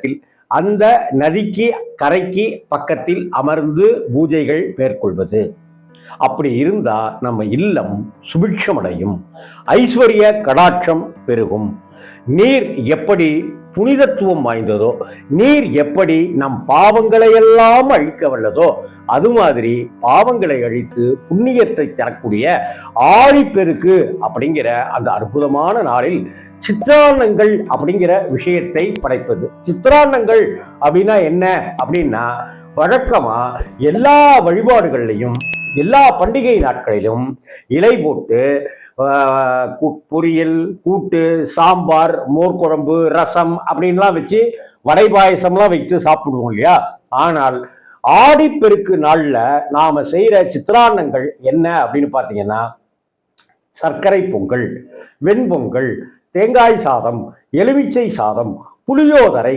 நேரத்தில் அந்த நதிக்கு கரைக்கு பக்கத்தில் அமர்ந்து பூஜைகள் மேற்கொள்வது. அப்படி இருந்தா நம்ம இல்லம் சுபிட்சமடையும். ஐஸ்வர்ய கடாட்சம் பெருகும். நீர் எப்படி புனிதத்துவம் வாய்ந்ததோ நீர் எப்படி நம் பாவங்களை எல்லாம் அழிக்க வல்லதோ அது மாதிரி பாவங்களை அழித்து புண்ணியத்தை தரக்கூடிய ஆழிப்பெருக்கு அப்படிங்கிற அந்த அற்புதமான நாளில் சித்திரான்னங்கள் அப்படிங்கிற விஷயத்தை படைப்பது. சித்திரான்னங்கள் அப்படின்னா என்ன? அப்படின்னா வழக்கமா எல்லா வழிபாடுகள்லையும் எல்லா பண்டிகை நாட்களிலும் இலை போட்டு பொரியல் கூட்டு சாம்பார் மோர்குழம்பு ரசம் அப்படின்லாம் வச்சு வடை பாயசம்லாம் வைத்து சாப்பிடுவோம் இல்லையா? ஆனால் ஆடிப்பெருக்கு நாளில் நாம் செய்கிற சித்திரான்னங்கள் என்ன அப்படின்னு பார்த்தீங்கன்னா சர்க்கரை பொங்கல் வெண்பொங்கல் தேங்காய் சாதம் எலுமிச்சை சாதம் புளியோதரை